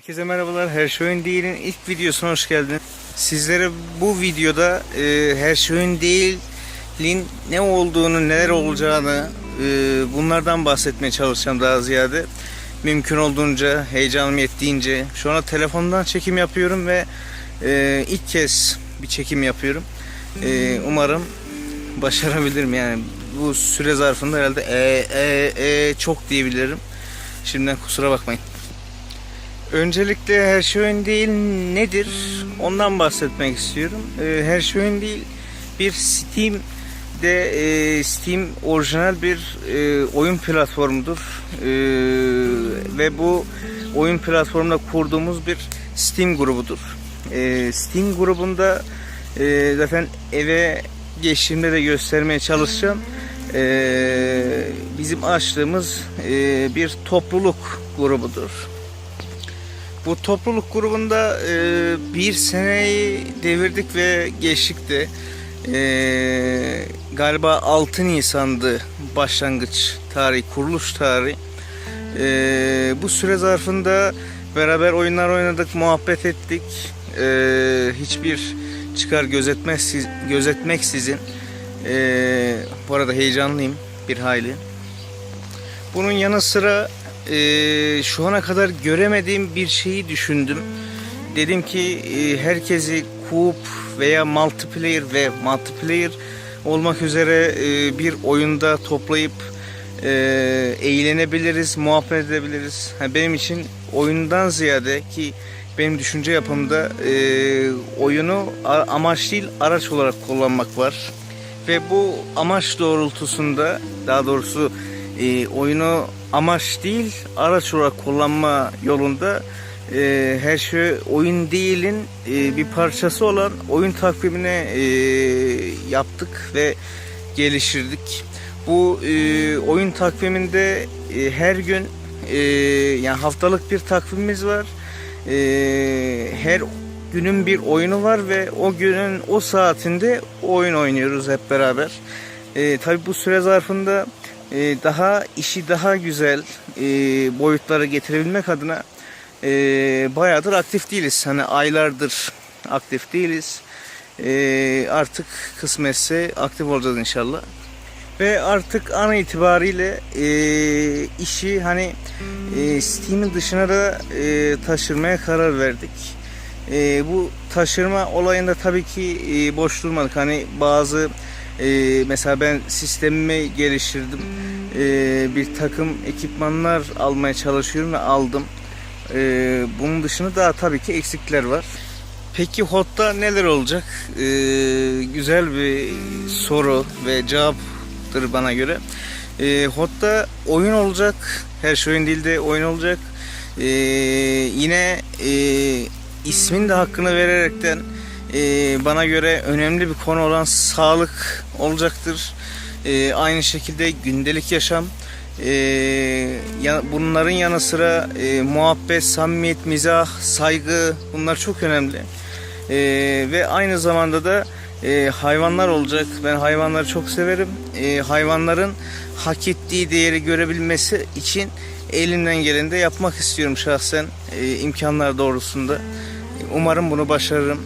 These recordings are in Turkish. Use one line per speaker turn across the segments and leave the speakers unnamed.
Herkese merhabalar. Her şey oyun değil'in ilk videosuna hoş geldiniz. Sizlere bu videoda e, her şey oyun değil'in ne olduğunu, neler olacağını e, bunlardan bahsetmeye çalışacağım daha ziyade. Mümkün olduğunca, heyecanım yettiğince. Şu anda telefondan çekim yapıyorum ve e, ilk kez bir çekim yapıyorum. E, umarım başarabilirim yani. Bu süre zarfında herhalde e, e, e, çok diyebilirim. Şimdiden kusura bakmayın. Öncelikle her şey oyun değil nedir? Ondan bahsetmek istiyorum. Ee, her şey oyun değil bir Steam'de e, Steam orijinal bir e, oyun platformudur. E, ve bu oyun platformunda kurduğumuz bir Steam grubudur. E, Steam grubunda e, zaten eve geçtiğimde de göstermeye çalışacağım. Bizim açtığımız e, bir topluluk grubudur. Bu topluluk grubunda e, bir seneyi devirdik ve geçtik de e, galiba 6 Nisan'dı başlangıç tarihi, kuruluş tarihi. E, bu süre zarfında beraber oyunlar oynadık, muhabbet ettik. E, hiçbir çıkar gözetmeksiz, gözetmeksizin. E, bu arada heyecanlıyım bir hayli. Bunun yanı sıra e, şu ana kadar göremediğim bir şeyi düşündüm. Dedim ki e, herkesi coop veya multiplayer ve multiplayer olmak üzere e, bir oyunda toplayıp e, eğlenebiliriz, muhabbet edebiliriz. Ha, benim için oyundan ziyade ki benim düşünce yapımda e, oyunu amaç değil araç olarak kullanmak var. Ve bu amaç doğrultusunda daha doğrusu e, oyunu amaç değil araç olarak kullanma yolunda e, her şey oyun değilin e, bir parçası olan oyun takvimine e, yaptık ve geliştirdik. Bu e, oyun takviminde e, her gün e, yani haftalık bir takvimimiz var. E, her günün bir oyunu var ve o günün o saatinde oyun oynuyoruz hep beraber. E, tabii bu süre zarfında daha işi daha güzel e, boyutlara getirebilmek adına e, bayağıdır aktif değiliz. Hani aylardır aktif değiliz. E, artık kısmetse aktif olacağız inşallah. Ve artık an itibariyle e, işi hani e, Steam'in dışına da e, taşırmaya karar verdik. E, bu taşırma olayında tabii ki e, boş durmadık. Hani bazı e, mesela ben sistemimi geliştirdim. E, bir takım ekipmanlar almaya çalışıyorum ve aldım. E, bunun dışında daha tabii ki eksikler var. Peki HOT'ta neler olacak? E, güzel bir soru ve cevaptır bana göre. E, HOT'ta oyun olacak. Her şey oyun değil de oyun olacak. E, yine e, ismin de hakkını vererekten bana göre önemli bir konu olan sağlık olacaktır. E, aynı şekilde gündelik yaşam. E, ya- bunların yanı sıra e, muhabbet, samimiyet, mizah, saygı bunlar çok önemli. Ve aynı zamanda da e, hayvanlar olacak. Ben hayvanları çok severim. E, hayvanların hak ettiği değeri görebilmesi için elimden geleni de yapmak istiyorum şahsen e, imkanlar doğrusunda. Umarım bunu başarırım.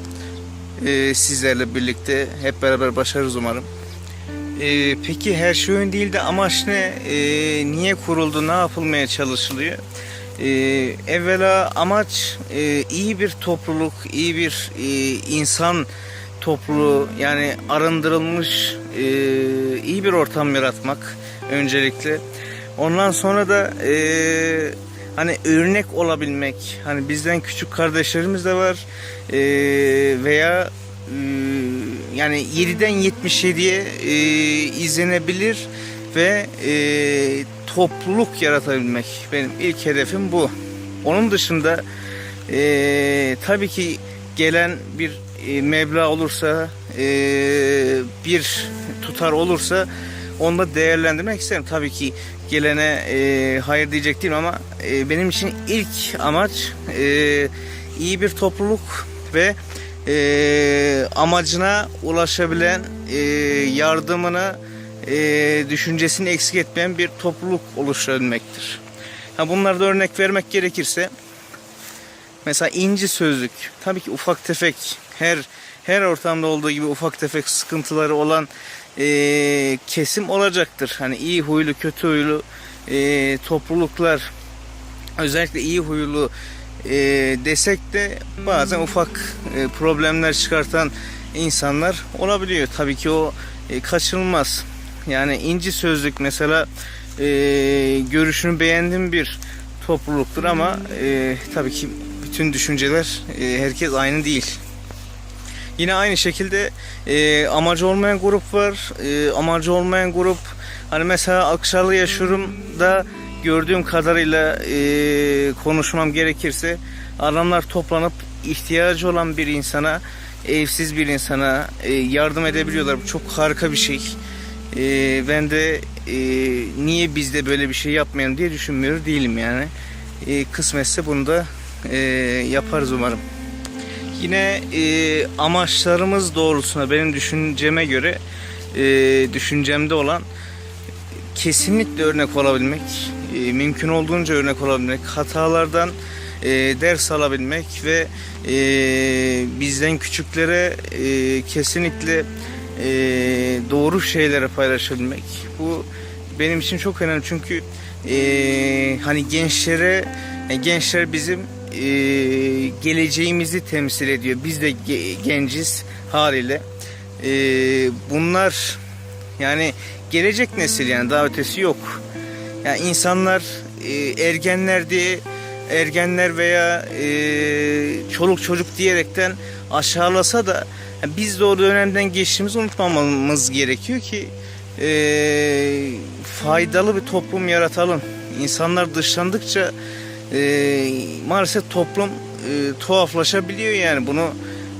E, sizlerle birlikte hep beraber başarırız umarım. E, peki her şey oyun değil de amaç ne? E, niye kuruldu? Ne yapılmaya çalışılıyor? E, evvela amaç e, iyi bir topluluk, iyi bir e, insan topluluğu yani arındırılmış e, iyi bir ortam yaratmak öncelikle. Ondan sonra da e, hani örnek olabilmek. Hani bizden küçük kardeşlerimiz de var E, veya e, yani 7'den 77'ye e, izlenebilir ve e, topluluk yaratabilmek. Benim ilk hedefim bu. Onun dışında e, tabii ki gelen bir e, meblağ olursa e, bir tutar olursa onu da değerlendirmek isterim. Tabii ki gelene e, hayır diyecek değilim ama e, benim için ilk amaç e, iyi bir topluluk ve e, amacına ulaşabilen e, yardımını e, düşüncesini eksik etmeyen bir topluluk oluşturabilmektir. Ha, bunlarda örnek vermek gerekirse Mesela inci sözlük. Tabii ki ufak tefek her her ortamda olduğu gibi ufak tefek sıkıntıları olan e, kesim olacaktır. Hani iyi huylu, kötü huylu e, topluluklar özellikle iyi huylu e, desek de bazen ufak e, problemler çıkartan insanlar olabiliyor. Tabii ki o e, kaçınılmaz. Yani inci sözlük mesela e, görüşünü beğendiğim bir topluluktur ama e, tabii ki bütün düşünceler e, herkes aynı değil. Yine aynı şekilde e, amacı olmayan grup var. E, amacı olmayan grup hani mesela Akşarlı yaşıyorum da gördüğüm kadarıyla e, konuşmam gerekirse adamlar toplanıp ihtiyacı olan bir insana evsiz bir insana e, yardım edebiliyorlar. Bu çok harika bir şey. E, ben de e, niye biz de böyle bir şey yapmayalım diye düşünmüyor değilim yani. E, kısmetse bunu da e, yaparız umarım. Yine e, amaçlarımız doğrultusunda benim düşünceme göre e, düşüncemde olan kesinlikle örnek olabilmek, e, mümkün olduğunca örnek olabilmek, hatalardan e, ders alabilmek ve e, bizden küçüklere e, kesinlikle e, doğru şeyleri paylaşabilmek. Bu benim için çok önemli çünkü e, hani gençlere e, gençler bizim e, geleceğimizi temsil ediyor. Biz de ge- genciz haliyle. E, bunlar yani gelecek nesil yani daha ötesi yok. Yani insanlar e, ergenler diye ergenler veya e, çoluk çocuk diyerekten aşağılasa da yani biz de o dönemden geçtiğimizi unutmamamız gerekiyor ki e, faydalı bir toplum yaratalım. İnsanlar dışlandıkça e, maalesef toplum e, tuhaflaşabiliyor yani bunu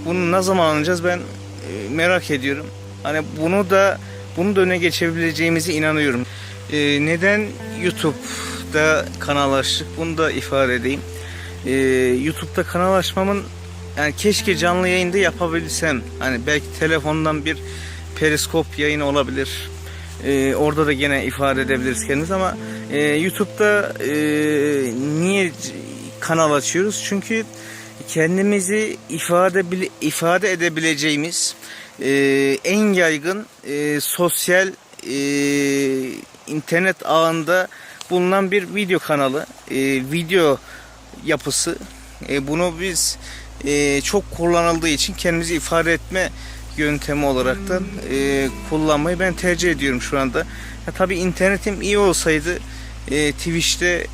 bunu ne zaman anlayacağız ben e, merak ediyorum. Hani bunu da bunu da öne geçebileceğimize inanıyorum. E, neden YouTube'da kanal açtık bunu da ifade edeyim. E, YouTube'da kanal açmamın yani keşke canlı yayında yapabilsem. Hani belki telefondan bir periskop yayını olabilir. Ee, orada da gene ifade edebiliriz kendimiz ama e, YouTube'da e, niye kanal açıyoruz? Çünkü kendimizi ifade ifade edebileceğimiz e, en yaygın e, sosyal e, internet ağında bulunan bir video kanalı, e, video yapısı. E, bunu biz e, çok kullanıldığı için kendimizi ifade etme yöntemi olarak da e, kullanmayı ben tercih ediyorum şu anda. Ya, tabii internetim iyi olsaydı e, Twitch'te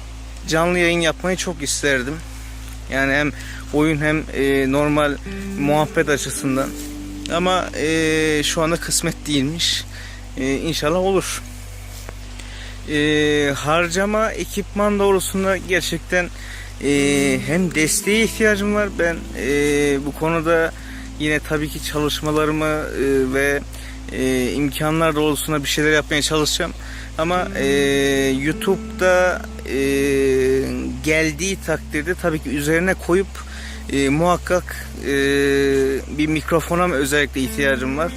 canlı yayın yapmayı çok isterdim. Yani hem oyun hem e, normal muhabbet açısından. Ama e, şu anda kısmet değilmiş. E, inşallah olur. E, harcama ekipman doğrusunda gerçekten e, hem desteğe ihtiyacım var. Ben e, bu konuda yine tabii ki çalışmalarımı e, ve e, imkanlar doğrultusunda bir şeyler yapmaya çalışacağım. Ama e, YouTube'da e, geldiği takdirde tabii ki üzerine koyup e, muhakkak e, bir mikrofona özellikle ihtiyacım var.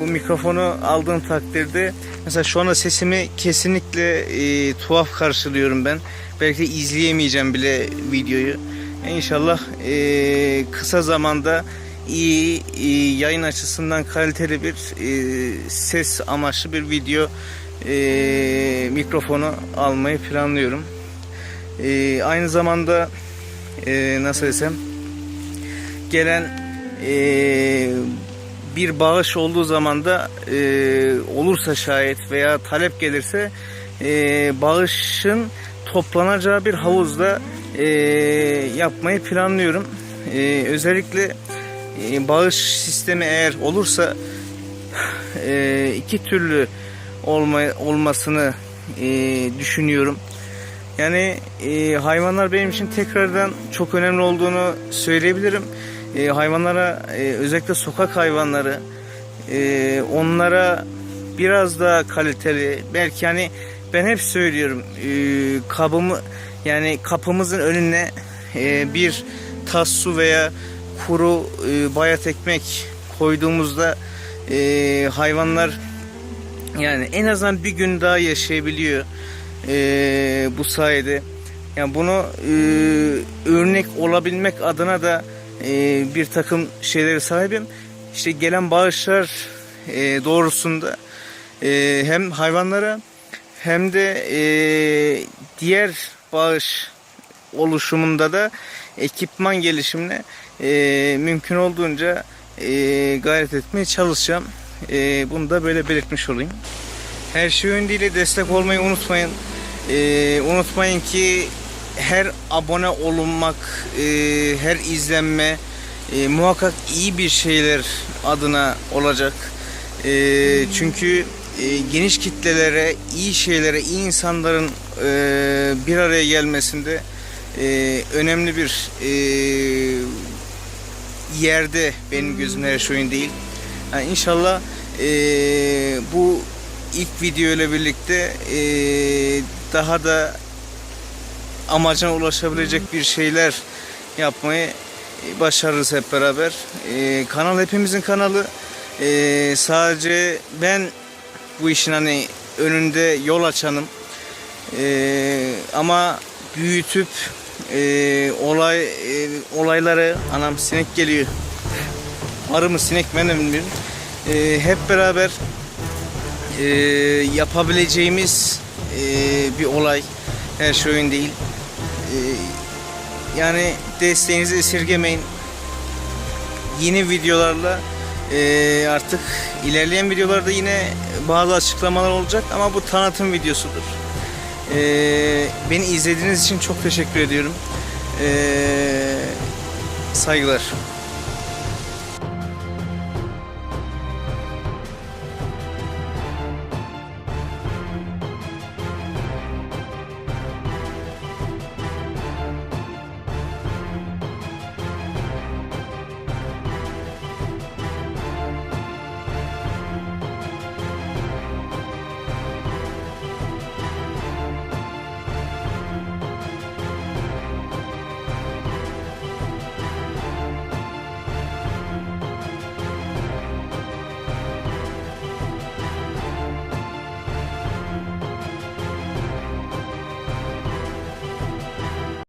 Bu mikrofonu aldığım takdirde mesela şu anda sesimi kesinlikle e, tuhaf karşılıyorum ben. Belki de izleyemeyeceğim bile videoyu. İnşallah e, kısa zamanda iyi, iyi yayın açısından kaliteli bir e, ses amaçlı bir video e, mikrofonu almayı planlıyorum. E, aynı zamanda e, nasıl desem gelen e, bir bağış olduğu zaman da e, olursa şayet veya talep gelirse e, bağışın toplanacağı bir havuzda e, yapmayı planlıyorum. E, özellikle e, bağış sistemi eğer olursa e, iki türlü olma, olmasını e, düşünüyorum. Yani e, hayvanlar benim için tekrardan çok önemli olduğunu söyleyebilirim. E, hayvanlara e, özellikle sokak hayvanları e, onlara biraz daha kaliteli belki hani ben hep söylüyorum e, kabımı yani kapımızın önüne e, bir tas su veya kuru e, bayat ekmek koyduğumuzda e, hayvanlar yani en azından bir gün daha yaşayabiliyor e, bu sayede. Yani bunu e, örnek olabilmek adına da e, bir takım şeyleri sahibim. İşte gelen bağışlar e, doğrusunda e, hem hayvanlara hem de e, diğer bağış oluşumunda da ekipman gelişimine e, mümkün olduğunca e, gayret etmeye çalışacağım. E, bunu da böyle belirtmiş olayım. Her şey yönüyle destek olmayı unutmayın. E, unutmayın ki her abone olunmak, e, her izlenme e, muhakkak iyi bir şeyler adına olacak. E, çünkü e, geniş kitlelere, iyi şeylere, iyi insanların e, bir araya gelmesinde e, önemli bir e, yerde benim gözümde her şey oyun değil. Yani inşallah e, bu ilk video ile birlikte e, daha da amacına ulaşabilecek bir şeyler yapmayı başarırız hep beraber. E, kanal hepimizin kanalı. E, sadece ben bu işin hani önünde yol açanım. E, ama büyütüp e, olay e, olayları anam sinek geliyor. Arı mı sinek ben de bilmiyorum. E, hep beraber e, yapabileceğimiz e, bir olay. Her şey oyun değil. E, yani desteğinizi esirgemeyin. Yeni videolarla e, artık ilerleyen videolarda yine bazı açıklamalar olacak ama bu tanıtım videosudur. E, beni izlediğiniz için çok teşekkür ediyorum. E, saygılar.